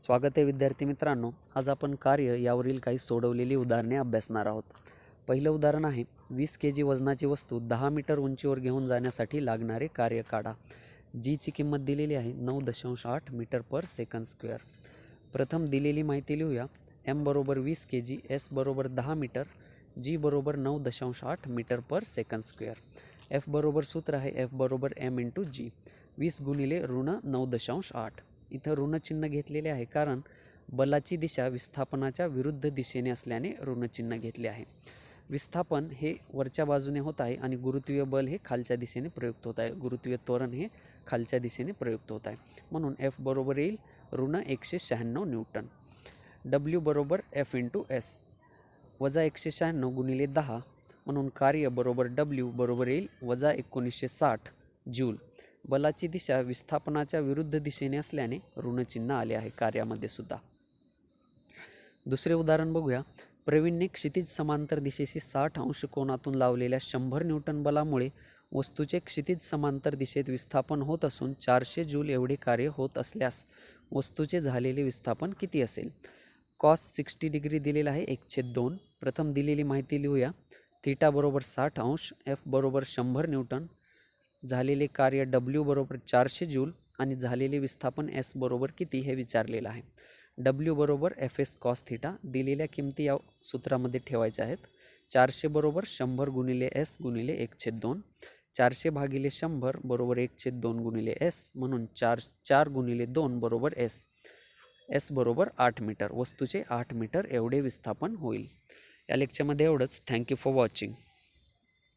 स्वागत आहे विद्यार्थी मित्रांनो. आज आपण कार्य यावरील काही सोडवलेली उदाहरणे अभ्यासणार आहोत. पहिलं उदाहरण आहे वीस के जी वजनाची वस्तू दहा मीटर उंचीवर घेऊन जाण्यासाठी लागणारे कार्य काढा. जीची किंमत दिलेली आहे नऊ दशांश आठ मीटर पर सेकंद स्क्वेअर. प्रथम दिलेली माहिती लिहूया. एम बरोबर वीस के जी एस बरोबर दहा मीटर जी बरोबर नऊ दशांश आठ metre per second square. F बरोबर सूत्र आहे एफ बरोबर एम इंटू जी वीस गुणिले ऋण नऊ दशांश आठ. इथं ऋणचिन्ह घेतलेले आहे. कारण बलाची दिशा विस्थापनाच्या विरुद्ध दिशेने असल्याने ऋणचिन्ह घेतले आहे. विस्थापन हे वरच्या बाजूने होत आहे आणि गुरुत्वीय बल हे खालच्या दिशेने प्रयुक्त होत आहे. गुरुत्वीय त्वरण हे खालच्या दिशेने प्रयुक्त होत आहे. म्हणून एफ बरोबर येईल ऋण एकशे शहाण्णव न्यूटन. डब्ल्यू बरोबर एफ इंटू एस वजा एकशे शहाण्णव गुणिले दहा. म्हणून कार्य बरोबर डब्ल्यू बरोबर येईल वजा एकोणीसशे साठ जूल. बलाची दिशा विस्थापनाच्या विरुद्ध दिशेने असल्याने ऋणचिन्ह आले आहे कार्यामध्ये सुद्धा. दुसरे उदाहरण बघूया. प्रवीणने क्षितिज समांतर दिशेशी साठ अंश कोनातून लावलेल्या शंभर न्यूटन बलामुळे वस्तूचे क्षितिज समांतर दिशेत विस्थापन होत असून चारशे जूल एवढे कार्य होत असल्यास वस्तूचे झालेले विस्थापन किती असेल? कॉस सिक्स्टी डिग्री दिलेला आहे एकशे दोन. प्रथम दिलेली माहिती लिहूया. थीटा बरोबर साठ अंश एफ बरोबर शंभर न्यूटन झालेले कार्य डब्ल्यू बरोबर चारशे जूल आणि झालेले विस्थापन एस बरोबर किती हे विचारलेलं आहे. डब्ल्यू बरोबर एफ एस कॉस थिटा दिलेल्या किमती या सूत्रामध्ये ठेवायच्या आहेत. चारशे बरोबर शंभर गुणिले एस गुणिले एकछेद दोन. चारशे भागिले शंभर बरोबर एकछेद दोन गुणिले एस म्हणून चार चार गुणिले दोन बरोबर एस एस बरोबर आठ मीटर. वस्तूचे आठ मीटर एवढे विस्थापन होईल. या लेक्चरमध्ये एवढंच. Thank you for watching